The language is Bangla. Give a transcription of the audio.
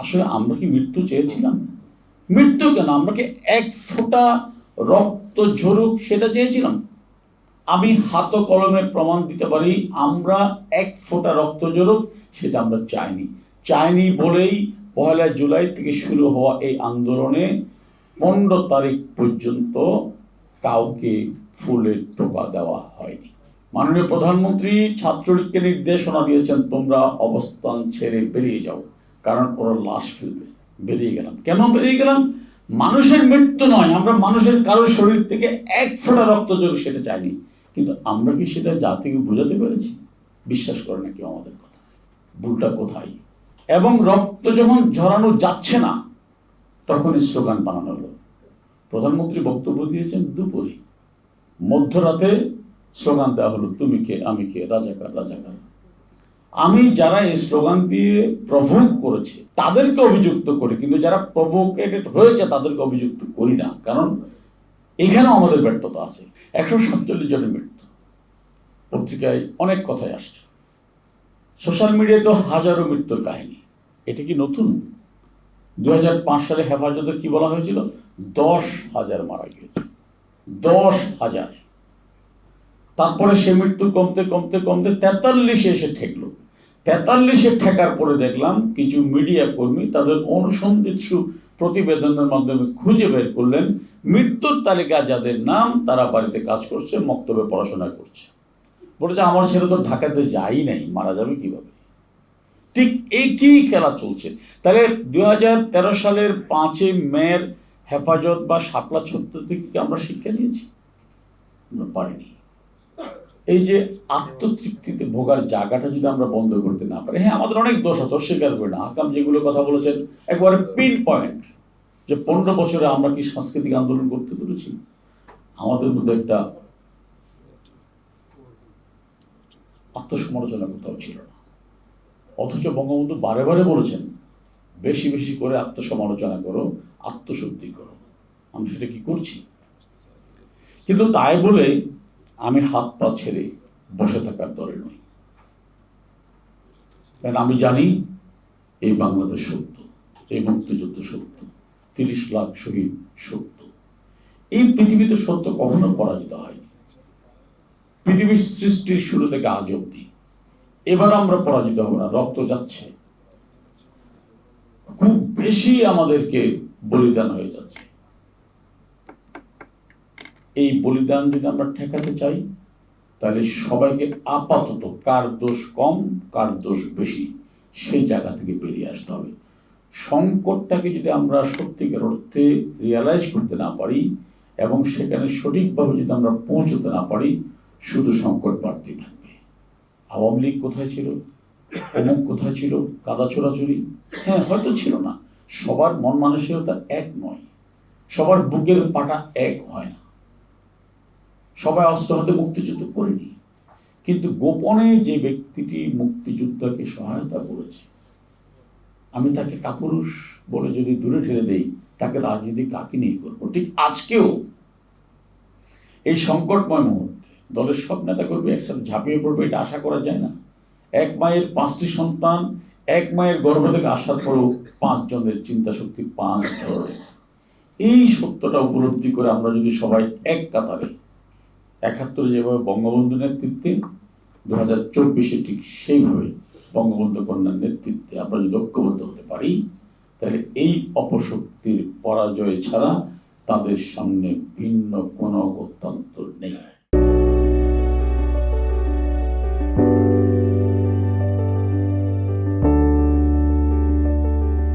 আসলে আমরা কি মৃত্যু চেয়েছিলাম? মৃত্যু কেন? আমরা কি এক ফোঁটা রক্ত ঝরুক সেটা চেয়েছিলাম? আমি হাত কলমে প্রমাণ দিতে পারি, আমরা এক ফোঁটা রক্ত ঝরুক সেটা আমরা চাইনি। চাইনি বলেই পয়লা জুলাই থেকে শুরু হওয়া এই আন্দোলনে পনেরো তারিখ পর্যন্ত কাউকে ফুলের টোকা দেওয়া হয়নি। মাননীয় প্রধানমন্ত্রী ছাত্রলীগকে নির্দেশনা দিয়েছেন, তোমরা অবস্থান ছেড়ে বেরিয়ে যাও। কারণ ওরা লাশ ফেলবে। বেরিয়ে গেলাম। কেন বেরিয়ে গেলাম? মানুষের মৃত্যু নয়, আমরা মানুষের কারোর শরীর থেকে এক ফোঁটা রক্ত যোগ সেটা চাইনি। কিন্তু আমরা কি সেটা জাতিকে বোঝাতে পেরেছি? বিশ্বাস করে না কেউ আমাদের কথা। ভুলটা কোথায়? এবং রক্ত যখন ঝরানো যাচ্ছে না, তখনই স্লোগান বানানো হলো। প্রধানমন্ত্রী বক্তব্য দিয়েছেন দুপুরে। মধ্যরাতে স্লোগান দেওয়া হলো, তুমি কে, আমি কে? রাজাকার রাজাকার। আমি যারা এই স্লোগান দিয়ে প্রভোগ করেছে, তাদেরকে অভিযুক্ত করি, কিন্তু যারা প্রভোকেটেড হয়েছে, তাদেরকে অভিযুক্ত করি না। কারণ এখানেও আমাদের ব্যর্থতা আছে। একশো সাতচল্লিশ জনের মৃত্যু। পত্রিকায় অনেক কথাই আসছে। সোশ্যাল মিডিয়ায় তো হাজারো মৃত্যুর কাহিনী। এটা কি নতুন? দু সালে হেফাজতে কি বলা হয়েছিল? দশ হাজার মারা গিয়েছে। দশ হাজার। তারপরে সে মৃত্যু কমতে কমতে কমতে তেতাল্লিশে এসে ঠেকলো। তেতাল্লিশে ঠেকার পরে দেখলাম কিছু মিডিয়া কর্মী তাদের অনুসন্ধিৎসু প্রতিবেদনের মাধ্যমে খুঁজে বের করলেন। মৃত্যুর তালিকা যাদের নাম তারা বাড়িতে কাজ করছে, মক্তবে পড়াশোনা করছে। বলেছে, আমার ছেলে তো ঢাকাতে যাই নাই, মারা যাবে কীভাবে? ঠিক একই খেলা চলছে। তাহলে দু হাজার তেরো সালের পাঁচে মেয়ের হেফাজত বা শাপলা ছত্র থেকে কি আমরা শিক্ষা নিয়েছি? পারিনি। এই যে আত্মতৃপ্তিতে ভোগার জায়গাটা যদি আমরা বন্ধ করতে না পারি হ্যাঁ আমাদের অনেক দোষ আছে, অস্বীকার করি না। হাকাম যেগুলো কথা বলেছেন, একবারে পিন পয়েন্ট যে পনেরো বছরে আমরা কি সাংস্কৃতিক আন্দোলন করতে পেরেছি? আমাদের মধ্যে একটা আত্মসমালোচনা কোথাও ছিল না। অথচ বঙ্গবন্ধু বারে বারে বলেছেন, বেশি বেশি করে আত্মসমালোচনা করো, আত্মশুদ্ধি করো। আমি সেটা কি করছি? কিন্তু তাই বলে আমি হাত পা ছেড়ে বসে থাকার দলে নই। কারণ আমি জানি এই বাংলাদেশ সত্য, এই মুক্তিযুদ্ধ সত্য, তিরিশ লাখ শহীদ সত্য। এই পৃথিবীতে সত্য কখনো পরাজিত হয়নি। পৃথিবীর সৃষ্টির শুরু থেকে আজ অব্দি এবার আমরা পরাজিত হব না, রক্ত যাচ্ছে। খুব বেশি আমাদেরকে বলিদান হয়ে যাচ্ছে। এই বলিদান যদি আমরা ঠেকাতে চাই, তাহলে সবাইকে আপাতত কার দোষ কম, কার দোষ বেশি, সেই জায়গা থেকে বেরিয়ে আসতে হবে। সংকটটাকে যদি আমরা সত্যিকার অর্থে রিয়ালাইজ করতে না পারি এবং সেখানে সঠিকভাবে যদি আমরা পৌঁছতে না পারি, শুধু সংকট বাড়তেই থাকবে। আওয়ামী লীগ কোথায় ছিল? অমুক কোথায় ছিল? কাদা চোরাচুরি হ্যাঁ হয়তো ছিল না। সবার মন মানসিকতা এক নয়। সবার বুকের পাটা এক হয় না। সবাই অস্ত্র হাতে মুক্তিযুদ্ধ করেনি। কিন্তু গোপনে যে ব্যক্তিটি মুক্তিযোদ্ধাকে সহায়তা করেছে, আমি তাকে কাপুরুষ বলে যদি দূরে ঠেলে দেই, তাকে রাজনীতি কাকে নিয়ে করব? ঠিক আজকেও এই সংকটময় মুহূর্তে দলের সব নেতা করবে একসাথে ঝাঁপিয়ে পড়বে, এটা আশা করা যায় না। এক মায়ের পাঁচটি সন্তান, এক মায়ের গর্ভ থেকে আসার পরেও পাঁচজনের চিন্তা শক্তি পাঁচ ধরনের। এই সত্যটা উপলব্ধি করে আমরা যদি সবাই এক কাতারে একাত্তরে যেভাবে বঙ্গবন্ধু নেতৃত্বে দু হাজার চব্বিশে ঠিক সেইভাবে বঙ্গবন্ধু কন্যার নেতৃত্বে আমরা যদি ঐক্যবদ্ধ হতে পারি, তাহলে এই অপশক্তির পরাজয় ছাড়া তাদের সামনে ভিন্ন কোনো গত্যন্তর নেই।